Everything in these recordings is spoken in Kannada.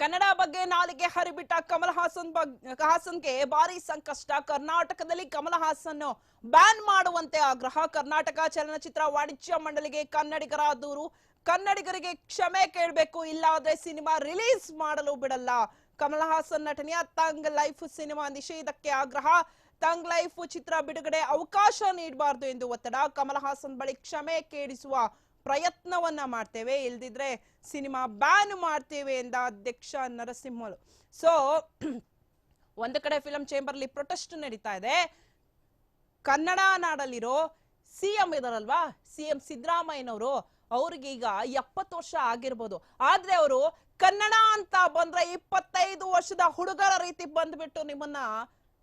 ಕನ್ನಡ ಬಗ್ಗೆ ನಾಲಿಗೆ ಹರಿಬಿಟ್ಟ ಕಮಲ್ ಹಾಸನ್ ಹಾಸನ್ಗೆ ಭಾರಿ ಸಂಕಷ್ಟ. ಕರ್ನಾಟಕದಲ್ಲಿ ಕಮಲ್ ಹಾಸನ್ ಬ್ಯಾನ್ ಮಾಡುವಂತೆ ಆಗ್ರಹ. ಕರ್ನಾಟಕ ಚಲನಚಿತ್ರ ವಾಣಿಜ್ಯ ಮಂಡಳಿಗೆ ಕನ್ನಡಿಗರ ದೂರು ಕನ್ನಡಿಗರಿಗೆ ಕ್ಷಮೆ ಕೇಳಬೇಕು, ಇಲ್ಲಾದ್ರೆ ಸಿನಿಮಾ ರಿಲೀಸ್ ಮಾಡಲು ಬಿಡಲ್ಲ. ಕಮಲ್ ಹಾಸನ್ ನಟನೆಯ ತಂಗ್ ಲೈಫ್ ಸಿನಿಮಾ ನಿಷೇಧಕ್ಕೆ ಆಗ್ರಹ. ತಂಗ್ ಲೈಫ್ ಚಿತ್ರ ಬಿಡುಗಡೆ ಅವಕಾಶ ನೀಡಬಾರದು ಎಂದು ಒತ್ತಡ. ಕಮಲ್ ಹಾಸನ್ ಬಳಿ ಕ್ಷಮೆ ಕೇಳಿಸುವ ಪ್ರಯತ್ನವನ್ನ ಮಾಡ್ತೇವೆ. ಇಲ್ದಿದ್ರೆ ಸಿನಿಮಾ ಬ್ಯಾನ್ ಮಾಡ್ತೇವೆ ಎಂದ ಅಧ್ಯಕ್ಷ ನರಸಿಂಹಲು ಸೊ ಒಂದು ಕಡೆ ಫಿಲಂ ಚೇಂಬರ್ಲಿ ಪ್ರೊಟೆಸ್ಟ್ ನಡೀತಾ ಇದೆ. ಕನ್ನಡ ನಾಡಲ್ಲಿರೋ ಸಿ ಎಂ ಇದಾರಲ್ವಾ? ಸಿ ಎಂ ಸಿದ್ದರಾಮಯ್ಯನವರು ಅವ್ರಿಗೆ ಈಗ ಎಪ್ಪತ್ತು ವರ್ಷ ಆಗಿರ್ಬೋದು. ಆದ್ರೆ ಅವರು ಕನ್ನಡ ಅಂತ ಬಂದ್ರೆ ಇಪ್ಪತ್ತೈದು ವರ್ಷದ ಹುಡುಗರ ರೀತಿ ಬಂದ್ಬಿಟ್ಟು ನಿಮ್ಮನ್ನ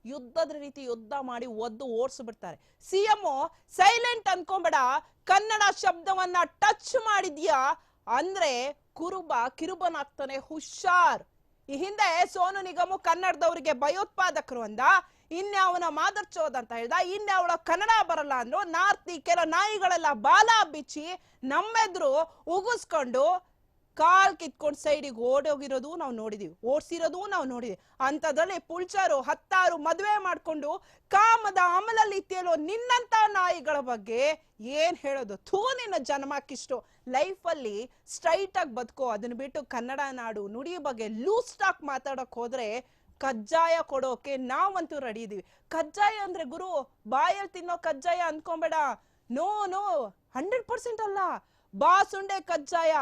ಯುದ್ಧದ ರೀತಿ ಯುದ್ಧ ಮಾಡಿ ಒದ್ದು ಓಡಿಸ್ಬಿಡ್ತಾರೆ. ಸಿಎಂ ಸೈಲೆಂಟ್ ಅನ್ಕೊಂಬೇಡ. ಕನ್ನಡ ಶಬ್ದವನ್ನ ಟಚ್ ಮಾಡಿದ್ಯಾ? ಅಂದ್ರೆ ಕುರುಬ ಕಿರುಬನಾಗ್ತಾನೆ ಹುಷಾರ್. ಈ ಹಿಂದೆ ಸೋನು ನಿಗಮ ಕನ್ನಡದವರಿಗೆ ಭಯೋತ್ಪಾದಕರು ಅಂದ. ಇನ್ನೇ ಅವನ ಮಾದರ್ಚೋದ್ ಅಂತ ಹೇಳ್ದ. ಇನ್ನೆ ಅವಳ ಕನ್ನಡ ಬರಲ್ಲ ಅಂದ್ರು. ನಾರ್ತಿ ಕೆಲ ನಾಯಿಗಳೆಲ್ಲ ಬಾಲ ಬಿಚ್ಚಿ ನಮ್ಮೆದ್ರು ಉಗಿಸ್ಕೊಂಡು ಕಾಲ್ ಕಿತ್ಕೊಂಡು ಸೈಡಿಗೆ ಓಡೋಗಿರೋದು ನಾವು ನೋಡಿದೀವಿ. ಓಡಿಸಿರೋದು ನಾವು ನೋಡಿದೀವಿ. ಅಂಥದ್ರಲ್ಲಿ ಪುಲ್ಚಾರು ಹತ್ತಾರು ಮದುವೆ ಮಾಡ್ಕೊಂಡು ಕಾಮದ ಅಮಲಲ್ಲಿ ತೇಲೋ ನಿನ್ನಂತ ನಾಯಿಗಳ ಬಗ್ಗೆ ಏನ್ ಹೇಳೋದು? ಥೂ, ನಿನ್ನ ಜನ್ಮಕ್ಕಿಷ್ಟು. ಲೈಫಲ್ಲಿ ಸ್ಟ್ರೈಟ್ ಆಗಿ ಬದುಕೋ ಅದನ್ನ ಬಿಟ್ಟು ಕನ್ನಡ ನಾಡು ನುಡಿ ಬಗ್ಗೆ ಲೂಸ್ ಟಾಕ್ ಮಾತಾಡಕ್ ಹೋದ್ರೆ ಕಜ್ಜಾಯ ಕೊಡೋಕೆ ನಾವಂತೂ ರೆಡಿ ಇದೀವಿ. ಕಜ್ಜಾಯ ಅಂದ್ರೆ ಗುರು, ಬಾಯಲ್ಲಿ ತಿನ್ನೋ ಕಜ್ಜಾಯ ಅನ್ಕೊಂಬೇಡ. ನೋ ನೋ, ಹಂಡ್ರೆಡ್ ಪರ್ಸೆಂಟ್ ಅಲ್ಲ. ಬಾಸುಂಡೆ ಕಜ್ಜಾಯ.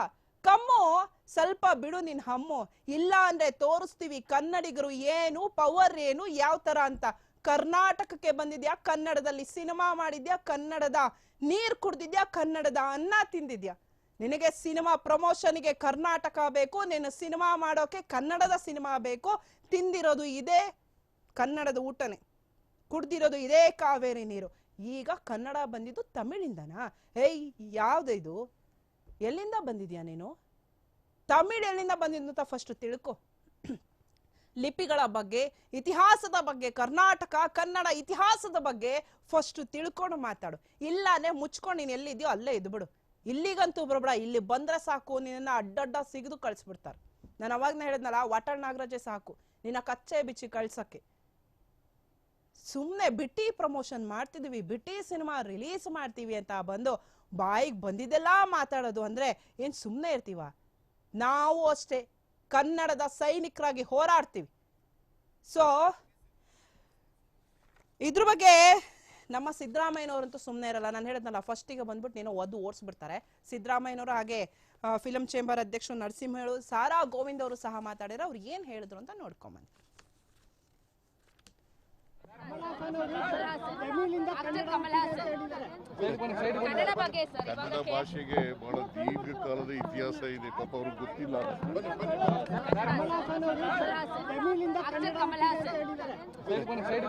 ಕಮ್ಮು, ಸ್ವಲ್ಪ ಬಿಡು ನಿನ್ ಹಮ್ಮು. ಇಲ್ಲ ಅಂದ್ರೆ ತೋರಿಸ್ತೀವಿ ಕನ್ನಡಿಗರು ಏನು ಪವರ್ ಏನು, ಯಾವ ತರ ಅಂತ. ಕರ್ನಾಟಕಕ್ಕೆ ಬಂದಿದ್ಯಾ, ಕನ್ನಡದಲ್ಲಿ ಸಿನಿಮಾ ಮಾಡಿದ್ಯಾ, ಕನ್ನಡದ ನೀರ್ ಕುಡ್ದಿದ್ಯಾ, ಕನ್ನಡದ ಅನ್ನ ತಿಂದಿದ್ಯಾ? ನಿನಗೆ ಸಿನಿಮಾ ಪ್ರಮೋಷನ್ಗೆ ಕರ್ನಾಟಕ ಬೇಕು, ನೀನು ಸಿನಿಮಾ ಮಾಡೋಕೆ ಕನ್ನಡದ ಸಿನಿಮಾ ಬೇಕು, ತಿಂದಿರೋದು ಇದೇ ಕನ್ನಡದ ಊಟನೇ. ಕುಡ್ದಿರೋದು ಇದೇ ಕಾವೇರಿ ನೀರು. ಈಗ ಕನ್ನಡ ಬಂದಿದ್ದು ತಮಿಳಿಂದನಾ? ಏಯ್ ಯಾವ್ದಿದು ಎಲ್ಲಿಂದ ಬಂದಿದ್ಯಾ ನೀನು? ತಮಿಳ್ ಎಲ್ಲಿಂದ ಬಂದಿದ್ದು ಅಂತ ಫಸ್ಟ್ ತಿಳ್ಕೊ. ಲಿಪಿಗಳ ಬಗ್ಗೆ, ಇತಿಹಾಸದ ಬಗ್ಗೆ, ಕರ್ನಾಟಕ, ಕನ್ನಡ ಇತಿಹಾಸದ ಬಗ್ಗೆ ಫಸ್ಟ್ ತಿಳ್ಕೊಂಡು ಮಾತಾಡು. ಇಲ್ಲಾನೆ ಮುಚ್ಕೊಂಡು ನೀನು ಎಲ್ಲಿದ್ಯೋ ಅಲ್ಲೇ ಇದ್ಬಿಡು ಇಲ್ಲಿಗಂತೂ ಬರಬೇಡ, ಇಲ್ಲಿ ಬಂದ್ರೆ ಸಾಕು, ನಿನ್ನ ಅಡ್ಡಡ್ಡ ಸಿಗದು ಕಳಿಸ್ಬಿಡ್ತಾರೆ. ನಾನು ಅವಾಗ್ನೇ ಹೇಳಿದ್ನಲ್ಲ, ವಾಟಾಳ್ ನಾಗರಾಜೇ ಸಾಕು. ನಿನ್ನ ಕಚ್ಚೆ ಬಿಚ್ಚಿ ಕಳ್ಸಕ್ಕೆ. ಸುಮ್ಮನೆ ಬಿಟ್ಟಿ ಪ್ರಮೋಷನ್ ಮಾಡ್ತಿದೀವಿ, ಬಿಟ್ಟಿ ಸಿನಿಮಾ ರಿಲೀಸ್ ಮಾಡ್ತೀವಿ ಅಂತ ಬಂದು ಬಾಯಿಗೆ ಬಂದಿದ್ದೆಲ್ಲ ಮಾತಾಡೋದು ಅಂದ್ರೆ ಏನು ಸುಮ್ಮನೆ ಇರ್ತೀವ? ನಾವು ಅಷ್ಟೇ ಕನ್ನಡದ ಸೈನಿಕರಾಗಿ ಹೋರಾಡ್ತೀವಿ. ಸೊ ಇದ್ರ ಬಗ್ಗೆ ನಮ್ಮ ಸಿದ್ದರಾಮಯ್ಯನವರಂತೂ ಸುಮ್ಮನೆ ಇರಲ್ಲ. ನಾನು ಹೇಳಿದ್ನಲ್ಲ ಫಸ್ಟಿಗೆ ಬಂದ್ಬಿಟ್ಟು ನೀನು ಒದ್ದು ಓಡಿಸ್ಬಿಡ್ತಾರೆ. ಸಿದ್ದರಾಮಯ್ಯನವರು ಹಾಗೆ ಫಿಲಂ ಚೇಂಬರ್ ಅಧ್ಯಕ್ಷರು ನರಸಿಂಹಳು ಸಾರಾ ಗೋವಿಂದ್ ಅವರು ಸಹ ಮಾತಾಡಿದ್ರೆ ಅವ್ರು ಏನು ಹೇಳಿದ್ರು ಅಂತ ನೋಡ್ಕೊಂಬಂದು ಕನ್ನಡ ಬಗ್ಗೆ ಸರ್ ಕನ್ನಡ ಭಾಷೆಗೆ ಬಹಳ ದೀರ್ಘಕಾಲದ ಇತಿಹಾಸ ಇದೆ ಪಾಪ ಅವ್ರಿಗೆ ಗೊತ್ತಿಲ್ಲ.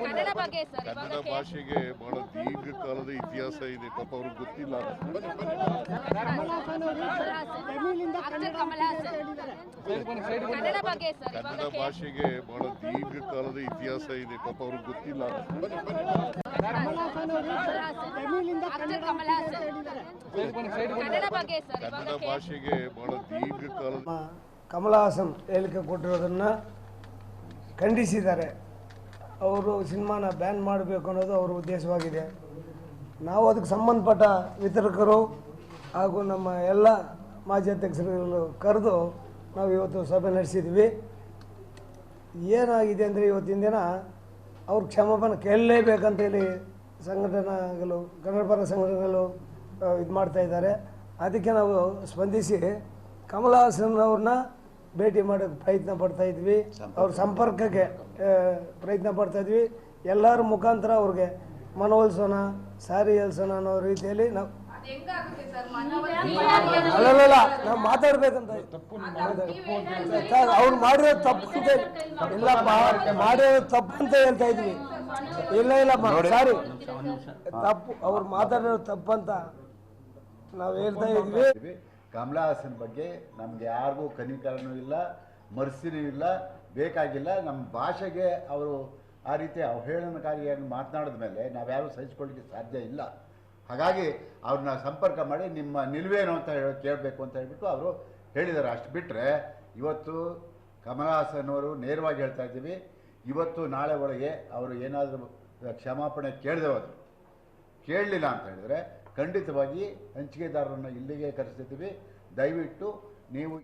ಕನ್ನಡ ಬಗ್ಗೆ ಸರ್ ಕನ್ನಡ ದೀರ್ಘ ಭಾಷೆಗೆ ಬಹಳ ದೀರ್ಘಕಾಲದ ಇತಿಹಾಸ ಇದೆ ಪಾಪ ಅವ್ರಿಗೆ ಗೊತ್ತಿಲ್ಲ. ಕನ್ನಡ ಭಾಷೆಗೆ ಬಹಳ ದೀರ್ಘಕಾಲದ ಇತಿಹಾಸ ಇದೆ ಪಾಪ ಅವ್ರಿಗೆ ಗೊತ್ತಿಲ್ಲ. ಕಮಲ ಹಾಸನ್ ಹೇಳಿಕೆ ಕೊಟ್ಟಿರೋದನ್ನು ಖಂಡಿಸಿದ್ದಾರೆ. ಅವರು ಸಿನಿಮಾನ ಬ್ಯಾನ್ ಮಾಡಬೇಕು ಅನ್ನೋದು ಅವರ ಉದ್ದೇಶವಾಗಿದೆ. ನಾವು ಅದಕ್ಕೆ ಸಂಬಂಧಪಟ್ಟ ವಿತರಕರು ಹಾಗೂ ನಮ್ಮ ಎಲ್ಲ ಮಾಜಿ ಅಧ್ಯಕ್ಷರುಗಳು ಕರೆದು ನಾವು ಇವತ್ತು ಸಭೆ ನಡೆಸಿದ್ವಿ. ಏನಾಗಿದೆ ಅಂದರೆ ಇವತ್ತಿನ ದಿನ ಅವ್ರು ಕ್ಷಮಾಪಣೆ ಕೇಳಲೇಬೇಕಂತ ಹೇಳಿ ಸಂಘಟನೆಗಳು ಕನ್ನಡ ಪರ ಸಂಘಟನೆಗಳು ಇದು ಮಾಡ್ತಾ ಇದ್ದಾರೆ. ಅದಕ್ಕೆ ನಾವು ಸ್ಪಂದಿಸಿ ಕಮಲ ಹಾಸನ್ ಅವ್ರನ್ನ ಭೇಟಿ ಮಾಡೋಕ್ಕೆ ಪ್ರಯತ್ನ ಪಡ್ತಾ ಇದ್ವಿ. ಅವ್ರ ಸಂಪರ್ಕಕ್ಕೆ ಪ್ರಯತ್ನ ಪಡ್ತಾ ಇದ್ವಿ. ಎಲ್ಲರ ಮುಖಾಂತರ ಅವ್ರಿಗೆ ಮನವೊಲಿಸೋಣ ಸಾರಿ ಎಲ್ಸೋಣ ಅನ್ನೋ ರೀತಿಯಲ್ಲಿ ನಾವು ಅಲ್ಲಲ್ಲ ನಾವು ಮಾತಾಡ್ಬೇಕಂತ. ಸರ್, ಅವ್ರು ಮಾಡಿರೋ ತಪ್ಪು ಅಂತ ಇಲ್ಲ ಮಾ- ಮಾಡಿರೋ ತಪ್ಪು ಅಂತ ಹೇಳ್ತಾ ಇದ್ವಿ. ಇಲ್ಲ ಇಲ್ಲ ಸಾರಿ ತಪ್ಪು ಅವ್ರು ಮಾತಾಡಿರೋ ತಪ್ಪು ಅಂತ ನಾವು ಹೇಳ್ತಾ ಇದ್ವಿ. ಇದ್ವಿ. ಕಮಲಾ ಹಾಸನ್ ಬಗ್ಗೆ ನಮ್ಗೆ ಯಾರಿಗೂ ಕನಿಕರನೂ ಇಲ್ಲ ಮರ್ಸಿನೂ ಇಲ್ಲ ಬೇಕಾಗಿಲ್ಲ. ನಮ್ಮ ಭಾಷೆಗೆ ಅವರು ಆ ರೀತಿ ಅವಹೇಳನಕಾರಿಯಾಗಿ ಮಾತನಾಡಿದ ಮೇಲೆ ನಾವ್ಯಾರು ಸಹಿಸ್ಕೊಳ್ಳಿಕ್ಕೆ ಸಾಧ್ಯ ಇಲ್ಲ. ಹಾಗಾಗಿ ಅವ್ರನ್ನ ಸಂಪರ್ಕ ಮಾಡಿ ನಿಮ್ಮ ನಿಲುವೇನು ಅಂತ ಹೇಳಿ ಕೇಳಬೇಕು ಅಂತ ಹೇಳಿಬಿಟ್ಟು ಅವರು ಹೇಳಿದ್ದಾರೆ ಅಷ್ಟು ಬಿಟ್ಟರೆ ಇವತ್ತು ಕಮಲ್ ಹಾಸನ್ ಅವರು ನೇರವಾಗಿ ಹೇಳ್ತಾ ಇದ್ದೀವಿ. ಇವತ್ತು ನಾಳೆ ಒಳಗೆ ಅವರು ಏನಾದರೂ ಕ್ಷಮಾಪಣೆ ಕೇಳದೆ ಹೋದ್ರು ಕೇಳಲಿಲ್ಲ ಅಂತ ಹೇಳಿದರೆ ಖಂಡಿತವಾಗಿ ಹಂಚಿಕೆದಾರರನ್ನು ಇಲ್ಲಿಗೆ ಕರೆಸ್ತಿದ್ದೀವಿ. ದಯವಿಟ್ಟು ನೀವು